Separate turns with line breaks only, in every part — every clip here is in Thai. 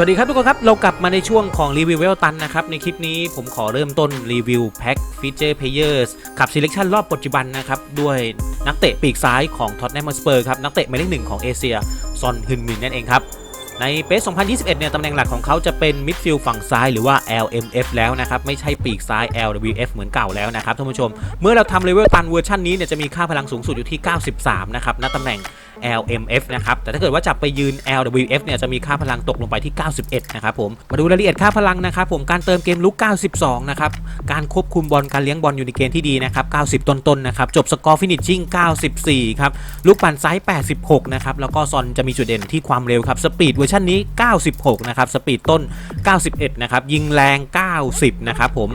สวัสดีครับทุกคนครับ เรากลับมาในช่วงของรีวิวเวลตันนะครับ ในคลิปนี้ผมขอเริ่มต้นรีวิวแพ็คฟีเจอร์เพลเยอร์ขับ Selection รอบปัจจุบันนะครับ ด้วยนักเตะปีกซ้ายของท็อตแนมสเปอร์ครับ นักเตะหมายเลขหนึ่งของเอเชีย ซอนฮึนมินนั่นเองครับ ในเปส2021 เนี่ยตำแหน่งหลักของเขาจะเป็นมิดฟิลด์ฝั่งซ้ายหรือว่า LMF แล้วนะครับ ไม่ใช่ปีกซ้าย LWF เหมือนเก่าแล้วนะครับท่านผู้ชม เมื่อเราทำเลเวลตันเวอร์ชันนี้เนี่ยจะมีค่าพลังสูงสุดอยู่ที่ 93 นะครับณตำแหน่ง LMF นะครับ แต่ถ้าเกิดว่าจับไปยืน LWF เนี่ยจะมีค่าพลังตกลงไปที่ 91 นะครับผม มาดูรายละเอียดค่าพลังนะครับผมการเติมเกมลุก 92 นะครับ การควบคุมบอลการเลี้ยงบอลอยู่ในเกณฑ์ที่ดีนะครับ 90 ต้นๆนะครับ จบสกอร์ฟินิชชิ่ง 94 ครับ ลูกปั่นไซส์86 นะครับ แล้วก็ซอนจะมีจุดเด่นที่ความเร็วครับ สปีดเวร์ชันนี้ 96 นะครับ สปีดต้น 91 นะครับ ยิงแรง 90 นะครับผม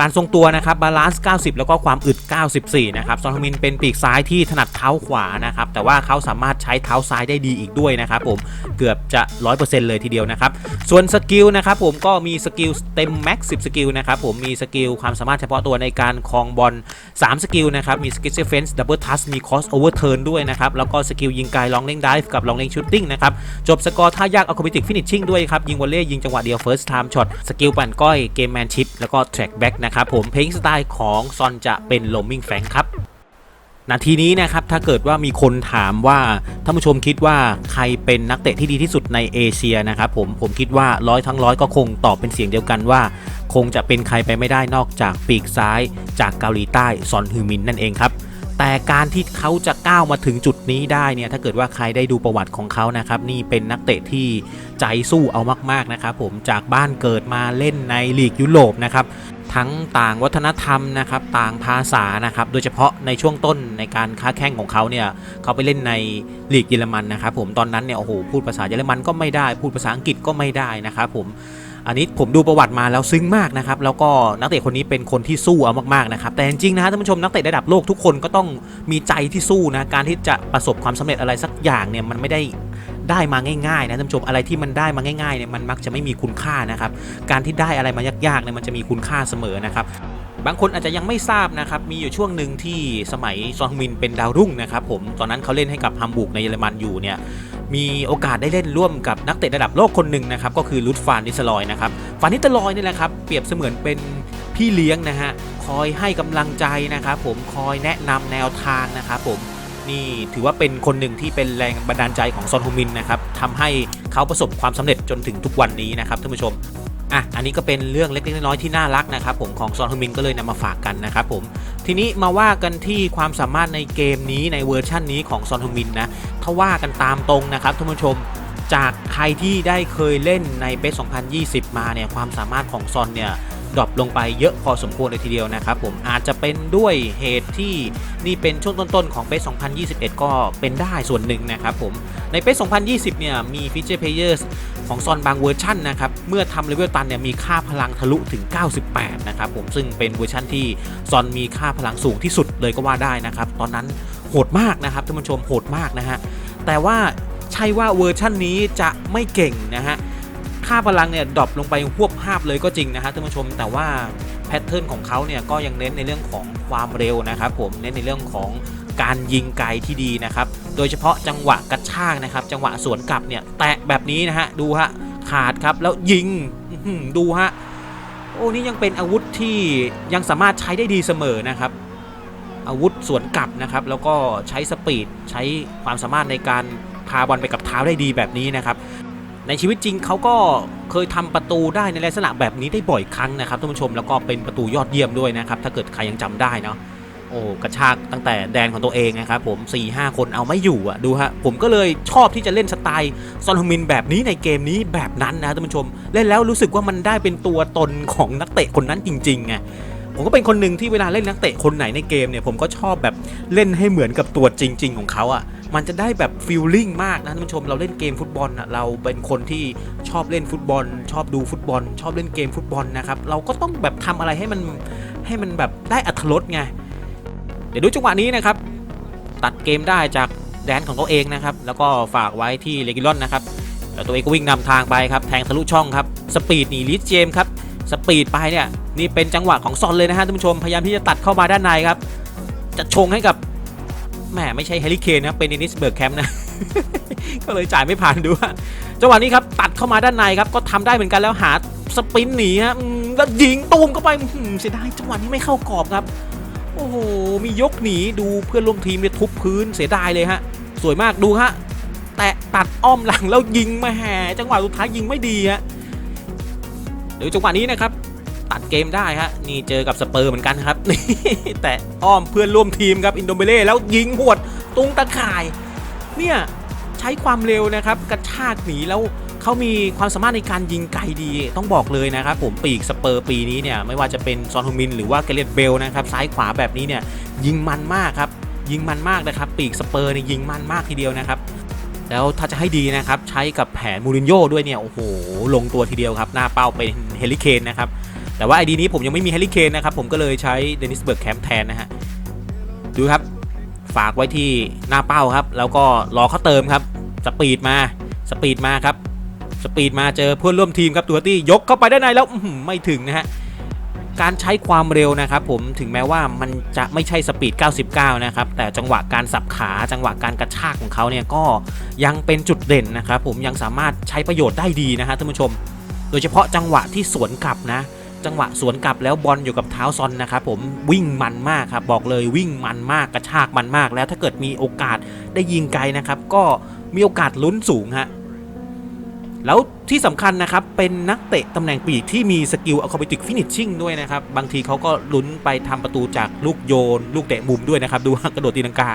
การทรงตัวนะครับบาลานซ์ 90 แล้วก็ความอึด 94 นะครับซอนฮมินเป็นปีกซ้ายที่ถนัดเท้าขวานะครับแต่ว่าเขาสามารถใช้เท้าซ้ายได้ดีอีกด้วยนะครับผมเกือบจะ 100%เลยทีเดียวนะครับส่วนสกิลนะครับผมก็มีสกิลเต็มแม็กซ์10 สกิลนะครับผมมีสกิลความสามารถเฉพาะตัวในการคลองบอล3สกิลนะครับมีสกิลเฟนส์ดับเบิลทัชมีคอสโอเวอร์เทิร์นด้วยนะครับแล้วก็สกิลยิงไกลลองเล่งดิฟกับลองเล่งชูตติ้งนะครับจบสกอร์ท่ายากอัลคอมิติกฟินิชชิ่งด้วยครับยิงวอลเล่ยิงจังหวะเดียว first time shot สกิลปั่นก้อยเกมแมนชิพแล้วก็แทร็กแบ็กนะครับผมเพลงสไตล์ของซอนจะเป็นโลมิงแฟงครับนาทีนี้นะครับถ้าเกิดว่ามีคนถามว่าท่านผู้ชมคิดว่าใครเป็นนักเตะที่ดีที่สุดในเอเชียนะครับผมผมคิดว่าร้อยทั้งร้อยก็คงตอบเป็นเสียงเดียวกันว่า คงจะเป็นใครไปไม่ได้นอกจากปีกซ้าย จากเกาหลีใต้ซอนฮือมินนั่นเองครับ แต่การที่เขาจะก้าวมาถึงจุดนี้ได้เนี่ยถ้าเกิดว่าใครได้ดูประวัติของเขานะครับนี่เป็นนักเตะที่ใจสู้เอามากๆนะครับผมจากบ้านเกิดมาเล่นในลีกยุโรปนะครับทั้งต่างวัฒนธรรมนะครับต่างภาษานะครับโดยเฉพาะในช่วงต้นในการค้าแข่งของเขาเนี่ยเขาไปเล่นในลีกเยอรมันนะครับผมตอนนั้นเนี่ยโอ้โหพูดภาษาเยอรมันก็ไม่ได้ พูดภาษาอังกฤษก็ไม่ได้นะครับผม อันนี้ผมดูประวัติมาแล้วซึ้งมากนะครับ แล้วก็นักเตะคนนี้เป็นคนที่สู้เอามากๆนะครับ แต่จริงๆนะท่านผู้ชมนักเตะระดับโลกทุกคนก็ต้องมีใจที่สู้นะ การที่จะประสบความสำเร็จอะไรสักอย่างเนี่ยมันไม่ได้ได้มาง่ายๆนะท่านผู้ชมอะไรที่มันได้มาง่ายๆเนี่ยมันมักจะไม่มีคุณค่านะครับ การที่ได้อะไรมายากๆเนี่ยมันจะมีคุณค่าเสมอนะครับบางคนอาจจะยังไม่ทราบนะครับ มีอยู่ช่วงหนึ่งที่สมัยซอนฮึงมินเป็นดาวรุ่งนะครับผม ตอนนั้นเขาเล่นให้กับฮัมบูร์กในเยอรมันอยู่เนี่ย มีโอกาสได้เล่นร่วมกับนักเตะระดับโลกคนหนึ่งนะครับก็คือลุดฟานนิสลอยนะครับฟานนิสลอยนี่แหละครับเปรียบเสมือนเป็นพี่เลี้ยงนะฮะคอยให้กำลังใจนะครับผมคอยแนะนำแนวทางนะครับผมนี่ถือว่าเป็นคนหนึ่งที่เป็นแรงบันดาลใจของซอนฮุมินนะครับทำให้เขาประสบความสำเร็จจนถึงทุกวันนี้นะครับท่านผู้ชมอะอันนี้ก็เป็นเรื่องเล็กๆน้อยๆที่น่ารักนะครับผมของซอนฮึมินก็เลยนำมาฝากกันนะครับผม ทีนี้มาว่ากันที่ความสามารถในเกมนี้ในเวอร์ชั่นนี้ของซอนฮึมินนะถ้าว่ากันตามตรงนะครับท่านผู้ชมจากใครที่ได้เคยเล่นในเบส2020 มาเนี่ยความสามารถของซอนเนี่ย ดรอปลงไปเยอะพอสมควรเลยทีเดียวนะครับผมอาจจะเป็นด้วยเหตุที่นี่เป็นช่วงต้นๆของเบส2021 ก็เป็นได้ส่วนหนึ่งนะครับผมในเบส2020 เนี่ยมีฟีเจอร์เพลเยอร์ของซอนบางเวอร์ชันนะครับเมื่อทำเลเวลตันเนี่ยมีค่าพลังทะลุถึง 98 นะครับผมซึ่งเป็นเวอร์ชันที่ซอนมีค่าพลังสูงที่สุดเลยก็ว่าได้นะครับตอนนั้นโหดมากนะครับท่านผู้ชมโหดมากนะฮะแต่ว่าใช่ว่าเวอร์ชันนี้จะไม่เก่งนะฮะ ค่าพลังเนี่ยดรอปลงไปหวบภาพเลยก็จริงนะฮะท่านผู้ชม แต่ว่าแพทเทิร์นของเขาเนี่ยก็ยังเน้นในเรื่องของความเร็วนะครับผมเน้นในเรื่องของการยิงไกลที่ดีนะครับ โดยเฉพาะจังหวะกระชากนะครับ จังหวะสวนกลับเนี่ยแตะแบบนี้นะฮะดูฮะขาดครับแล้วยิงดูฮะโอ้นี่ยังเป็นอาวุธที่ยังสามารถใช้ได้ดีเสมอนะครับ อาวุธสวนกลับนะครับ แล้วก็ใช้สปีดใช้ความสามารถในการพาบอลไปกับเท้าได้ดีแบบนี้นะครับ ในชีวิตจริงเขาก็เคยทำประตูได้ในลักษณะแบบนี้ได้บ่อยครั้งนะครับท่านผู้ชมแล้วก็เป็นประตูยอดเยี่ยมด้วยนะครับ ถ้าเกิดใครยังจำได้เนาะโอ้กระชากตั้งแต่แดนของตัวเองนะครับผม4ี่ห้าคนเอาไม่อยู่อะดูฮะผมก็เลยชอบที่จะเล่นสไตล์ซอนฮมินแบบนี้ในเกมนี้แบบนั้นนะท่านผู้ชม เล่นแล้วรู้สึกว่ามันได้เป็นตัวตนของนักเตะคนนั้นจริงๆไงผมก็เป็นคนหนึ่งที่เวลาเล่นนักเตะคนไหนในเกมเนี่ยผมก็ชอบแบบเล่นให้เหมือนกับตัวจริง ๆ ของเขาอะ มันจะได้แบบฟีลลิ่งมากนะท่านผู้ชมเราเล่นเกมฟุตบอลอะเราเป็นคนที่ชอบเล่นฟุตบอล ชอบดูฟุตบอล ชอบเล่นเกมฟุตบอลนะครับเราก็ต้องแบบทำอะไรให้มันให้มันแบบได้อัธรสไงเดี๋ยวดูจังหวะนี้นะครับ ตัดเกมได้จากแดนของตัวเองนะครับ แล้วก็ฝากไว้ที่เลกิลอนนะครับแล้วตัวเองก็วิ่งนำทางไปครับแทงทะลุช่องครับสปีดหนีลิสเจมครับสปีดไปเนี่ยนี่เป็นจังหวะของซอนเลยนะฮะท่านผู้ชมพยายามที่จะตัดเข้ามาด้านในครับจะชงให้กับ แหมไม่ใช่แฮร์รี่เคนนะเป็นเดนิสเบิร์กแคมป์นะ ก็เลยจ่ายไม่ผ่านดูฮะจังหวะนี้ครับตัดเข้ามาด้านในครับก็ทำได้เหมือนกันแล้วหาสปรินต์หนีฮะแล้วยิงตูมเข้าไปเสียดายจังหวะนี้ไม่เข้ากรอบครับ โอ้โหมียกหนีดูเพื่อนร่วมทีมเนี่ยทุบพื้นเสียดายเลยฮะสวยมากดูฮะแตะตัดอ้อมหลังแล้วยิงมาแห่จังหวะสุดท้ายยิงไม่ดีฮะเดี๋ยวจังหวะนี้นะครับ ตัดเกมได้ฮะนี่เจอกับสเปอร์เหมือนกันครับนี่แต่อ้อมเพื่อนร่วมทีมครับอินโดเบเล่แล้วยิงหวดตุงตะข่าย เนี่ยใช้ความเร็วนะครับกระชากหนีแล้วเขามีความสามารถในการยิงไกลดีต้องบอกเลยนะครับผมปีกสเปอร์ปีนี้เนี่ยไม่ว่าจะเป็นซอนฮูมินหรือว่าเกเรตเบลนะครับซ้ายขวาแบบนี้เนี่ยยิงมันมากครับยิงมันมากนะครับปีกสเปอร์เนี่ยยิงมันมากทีเดียวนะครับแล้วถ้าจะให้ดีนะครับใช้กับแผนมูรินโญ่ด้วยเนี่ยโอ้โหลงตัวทีเดียวครับหน้าเป้าเป็นเฮลิเคนนะครับ แต่ว่าไอดีนี้ผมยังไม่มีเฮลิเคนนะครับผมก็เลยใช้เดนิสเบิร์กแคมป์แทนนะฮะดูครับฝากไว้ที่หน้าเป้าครับ แล้วก็รอเขาเติมครับสปีดมาสปีดมาครับสปีดมาเจอเพื่อนร่วมทีมครับตัวตี้ยกเข้าไปด้านในแล้วไม่ถึงนะฮะการใช้ความเร็วนะครับผมถึงแม้ว่ามันจะไม่ใช่สปีด 99 นะครับ แต่จังหวะการสับขาจังหวะการกระชากของเขาเนี่ยก็ยังเป็นจุดเด่นนะครับผมยังสามารถใช้ประโยชน์ได้ดีนะฮะท่านผู้ชม โดยเฉพาะจังหวะที่สวนกลับนะ จังหวะสวนกลับแล้วบอลอยู่กับเท้าซอนนะครับผมวิ่งมันมากครับบอกเลยวิ่งมันมากกระชากมันมาก แล้วถ้าเกิดมีโอกาสได้ยิงไกลนะครับ ก็มีโอกาสลุ้นสูงฮะแล้วที่สำคัญนะครับเป็นนักเตะตำแหน่งปีกที่มีสกิลอะคอมบิติกฟินิชชิ่งด้วยนะครับ บางทีเขาก็ลุ้นไปทำประตูจากลูกโยน ลูกเตะมุมด้วยนะครับ ดูกระโดดตีลังกา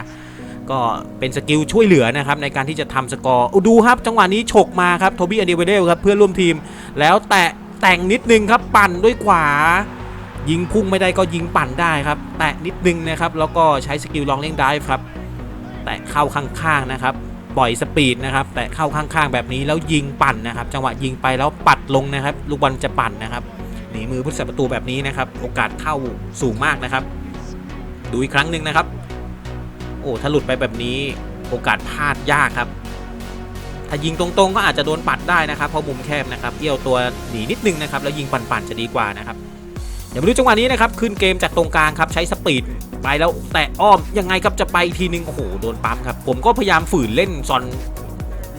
ก็เป็นสกิลช่วยเหลือนะครับในการที่จะทำสกอร์อดูครับ จังหวะนี้ฉกมาครับโทบี้อันเดเวเดลครับเพื่อนร่วมทีม แล้วแตะ แต่งนิดนึงครับปั่นด้วยขวา ยิงพุ่งไม่ได้ก็ยิงปั่นได้ครับ แตะนิดนึงนะครับ แล้วก็ใช้สกิลลองเล่งได้ครับ แตะเข้าข้างๆนะครับ ปล่อยสปีดนะครับ แตะเข้าข้างๆแบบนี้แล้วยิงปั่นนะครับ จังหวะยิงไปแล้วปัดลงนะครับ ลูกบอลจะปั่นนะครับหนีมือผู้รักษาประตูแบบนี้นะครับ โอกาสเข้าสูงมากนะครับ ดูอีกครั้งหนึ่งนะครับ โอ้ถ้าหลุดไปแบบนี้โอกาสพลาดยากครับ ถ้ายิงตรงๆ ก็อาจจะโดนปัดได้นะครับเพราะมุมแคบนะครับเอี้ยวตัวหนีนิดนึงนะครับแล้วยิงปั่นๆจะดีกว่านะครับเดี๋ยวมาดูจังหวะนี้นะครับขึ้นเกมจากตรงกลางครับใช้สปีดไปแล้วแตะอ้อมยังไงครับจะไปทีนึงโอ้โหโดนปั๊มครับผมก็พยายามฝืนเล่นซอน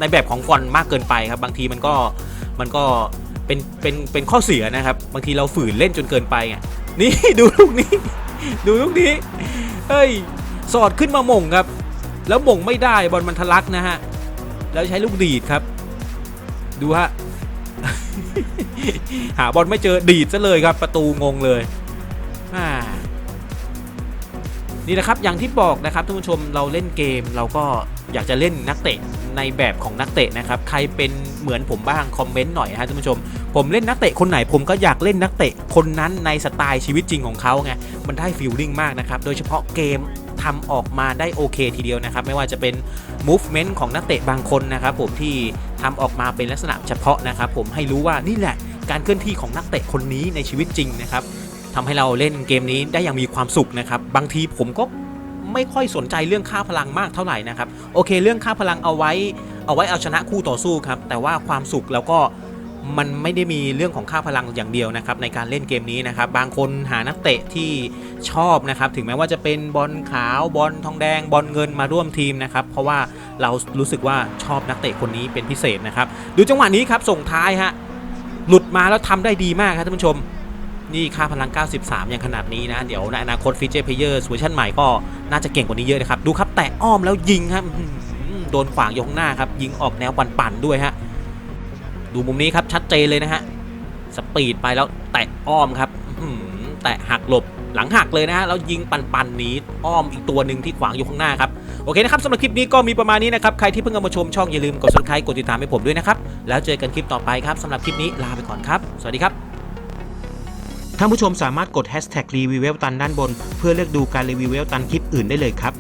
ในแบบของฟอนมากเกินไปครับ บางทีมันก็มันก็เป็นเป็นเป็นข้อเสียนะครับ บางทีเราฝืนเล่นจนเกินไปไงนี่ดูลูกนี้ ดูลูกนี้เฮ้ยสอดขึ้นมาหม่งครับ แล้วหม่งไม่ได้บอลมันทะลักนะฮะ แล้วใช้ลูกดีดครับ ดูฮะ หาบอลไม่เจอดีดซะเลยครับ ประตูงงเลยนี่นะครับอย่างที่บอกนะครับท่านผู้ชมเราเล่นเกมเราก็อยากจะเล่นนักเตะในแบบของนักเตะนะครับใครเป็นเหมือนผมบ้างคอมเมนต์หน่อยฮะท่านผู้ชม ผมเล่นนักเตะคนไหนผมก็อยากเล่นนักเตะคนนั้นในสไตล์ชีวิตจริงของเขาไงมันได้ฟีลลิ่งมากนะครับโดยเฉพาะเกมทำออกมาได้โอเคทีเดียวนะครับ ไม่ว่าจะเป็น movement ของนักเตะบางคนนะครับผมที่ทำออกมาเป็นลักษณะเฉพาะนะครับผมให้รู้ว่านี่แหละการเคลื่อนที่ของนักเตะคนนี้ในชีวิตจริงนะครับทำให้เราเล่นเกมนี้ได้อย่างมีความสุขนะครับบางทีผมก็ไม่ค่อยสนใจเรื่องค่าพลังมากเท่าไหร่นะครับโอเค เรื่องค่าพลังเอาไว้เอาไว้เอาชนะคู่ต่อสู้ครับแต่ว่าความสุขแล้วก็ มันไม่ได้มีเรื่องของค่าพลังอย่างเดียวนะครับในการเล่นเกมนี้นะครับบางคนหานักเตะที่ชอบนะครับถึงแม้ว่าจะเป็นบอลขาวบอลทองแดงบอลเงินมาร่วมทีมนะครับเพราะว่าเรารู้สึกว่าชอบนักเตะคนนี้เป็นพิเศษนะครับดูจังหวะนี้ครับส่งท้ายฮะหลุดมาแล้วทำได้ดีมากครับท่านผู้ชมนี่ค่าพลัง 93 อย่างขนาดนี้นะ เดี๋ยวในอนาคตฟีเจอร์เพเยอร์เวอร์ชันใหม่ก็น่าจะเก่งกว่านี้เยอะนะครับ ดูครับ แตะอ้อมแล้วยิงครับ โดนขวางยข้างหน้าครับ ยิงออกแนวปั่นๆด้วยฮะ ดูมุมนี้ครับชัดเจนเลยนะฮะสปีดไปแล้วแตะอ้อมครับแตะหักหลบหลังหักเลยนะฮะแล้วยิงปันๆหนีอ้อมอีกตัวหนึ่งที่ขวางอยู่ข้างหน้าครับโอเคนะครับสำหรับคลิปนี้ก็มีประมาณนี้นะครับใครที่เพิ่งเข้ามาชมช่องอย่าลืมกด subscribe กดติดตามให้ผมด้วยนะครับแล้วเจอกันคลิปต่อไปครับสำหรับคลิปนี้ลาไปก่อนครับ สวัสดีครับท่านผู้ชมสามารถกด hashtag รีวิวเวลตันด้านบน เพื่อเลือกดูการรีวิวเวลตันคลิปอื่นได้เลยครับ